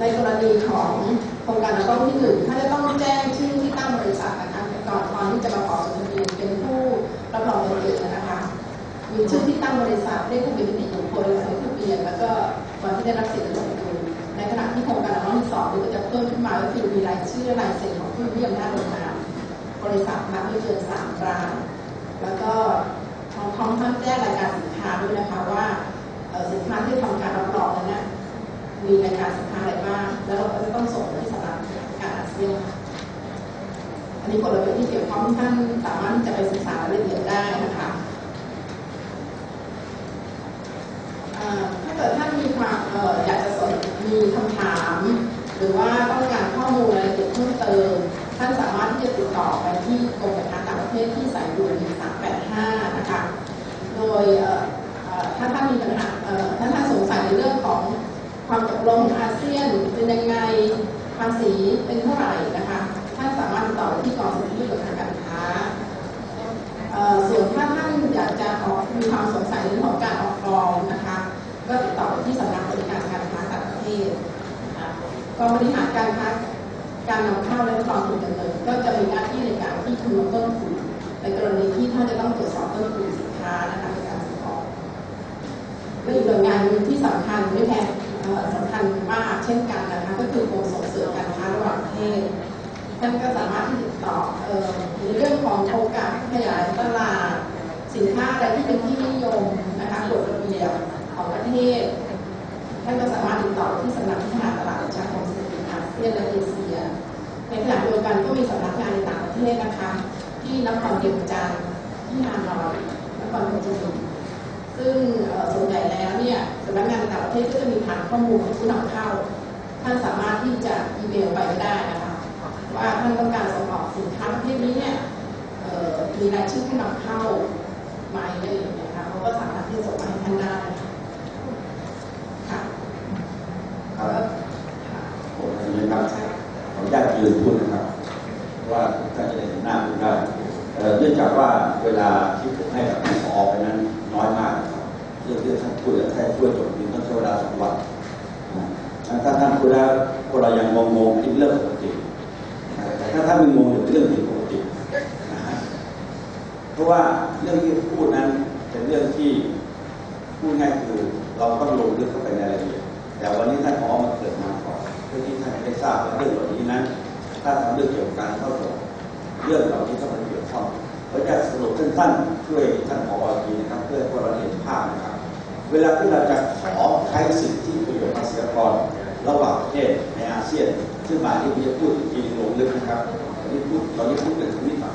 ในกรณีของโครงการระต้องที่หนึ่งท่านจะต้องแจ้งชื่อที่ตั้งบริษัทนะคะก่อนตอนที่จะมาขอจดทะเบียนเป็นผู้รับรองเงินเดือนนะคะมีชื่อที่ตั้งบริษัทเลขทะเบียนนิติบุคคลและเลขทะเบียนแล้วก็วันที่ได้รับสิทธิ์ลงทุนในขณะที่โครงการระต้องสองก็จะเพิ่มขึ้นมาก็คือมีรายชื่อรายเซ็นของผู้มีอำนาจลงนามบริษัทมาไม่เกินสามรายแล้วก็พร้อมพร้อมทั้งแจ้งรายการ มีรายการสินค้าอะไรบ้าง แล้วเราก็จะต้องส่งไปที่สำนักงานอาเซียนอันนี้กฎระเบียบที่เกี่ยวข้องท่านสามารถจะไปศึกษารายละเอียดได้นะคะถ้าเกิดท่านมีความอออยากจะสนมีคำถาม หรือว่าต้องการข้อมูลรายละเอียดเพิ่มเติม ท่านสามารถที่จะติดต่อไปที่กรมการต่างประเทศที่สายด่วน385 นะคะ โดยถ้าท่านมีปัญหาถ้าท่านสงสัยในเรื่อง ความตกลงอาเซียนเป็นยังไงภาษีเป็นเท่าไหร่นะคะท่านสามารถติดต่อที่กองสำนักงานทางการค้าส่วนถ้าท่านอยากจะออกมีความสงสัยเรื่องของการออกรองนะคะ ก็ติดต่อที่สำนักบริการการค้าต่างประเทศกองบริหารการค้าการนำเข้าและความถูกดำเนินก็จะมีหน้าที่ในการที่คำนวณต้นทุนในกรณีที่ท่านจะต้องตรวจสอบต้นทุนสินค้านะคะในการส่งออกและอีกหน่วยงานที่สำคัญไม่แพ้ เอ่อสำคัญมากเช่นกันนะคะก็คือกรมส่งเสริมการค้าระหว่างประเทศท่านก็สามารถที่ติดต่อเอ่อในเรื่องของโครงการขยายตลาดสินค้าอะไรที่เป็นที่นิยมนะคะกฎระเบียบของประเทศท่านก็สามารถติดต่อที่สำนักพัฒนาตลาดประชาคมเศรษฐกิจอาเซียนและเอเชียในขณะเดียวกันก็มีสำนักงานในต่างประเทศนะคะ ที่นครเวียงจันที่ฮานอยนครโฮจิมินห์ซึ่งส่วนใหญ่แล้ว ท่านในต่างประเทศก็จะมีฐานข้อมูลของผู้นำเข้า ท่านสามารถที่จะอีเมลไปก็ได้นะคะว่าท่านต้องการส่งออกสินค้าประเภทนี้เนี่ยมีรายชื่อผู้นำเข้าไหมอะไรอย่างเงี้ยค่ะเขาก็สามารถที่จะส่งมาให้ท่านได้ค่ะครับผมนนี้ครับขออนุญาตยืนพูดนะครับ ว่าท่านจะได้เห็นหน้าผมได้เนื่องจากว่าเวลาที่ผมให้กับท่านผอไปนั้นน้อยมาก เรื่องที่ท่านพูดและท่านช่วยจบนี้ต้องใช้เวลาสองวันถ้าท่านพูดแล้วพวกเรายังงงๆนี่เป็นเรื่องปกติแต่ถ้าท่านไม่งงอยู่เป็นเรื่องผิดปกติเพราะว่าเรื่องที่พูดนั้นเป็นเรื่องที่พูดง่ายคือเราต้องลงลึกเข้าไปในรายละเอียดแต่วันนี้ท่านผอมาเกิดมาก่อนเพื่อที่ท่านจะได้ทราบว่าเรื่องเหล่านี้นั้น ถ้าทำเรื่องเกี่ยวกับการเข้าถึงเรื่องเหล่านี้เข้ามาเกี่ยวข้องเราจะสรุปสั้นๆช่วยท่านผออีกทีนะครับเพื่อให้พวกเราเห็นภาพ เวลาที่เราจะขอใช้สิทธิประโยชน์ภาษีอากรระหว่างประเทศในอาเซียน ซึ่งมาที่ผมจะพูดอีกทีลงลึกนะครับตอนนี้พูดตอนนี้พูดเป็นทวิตก่อน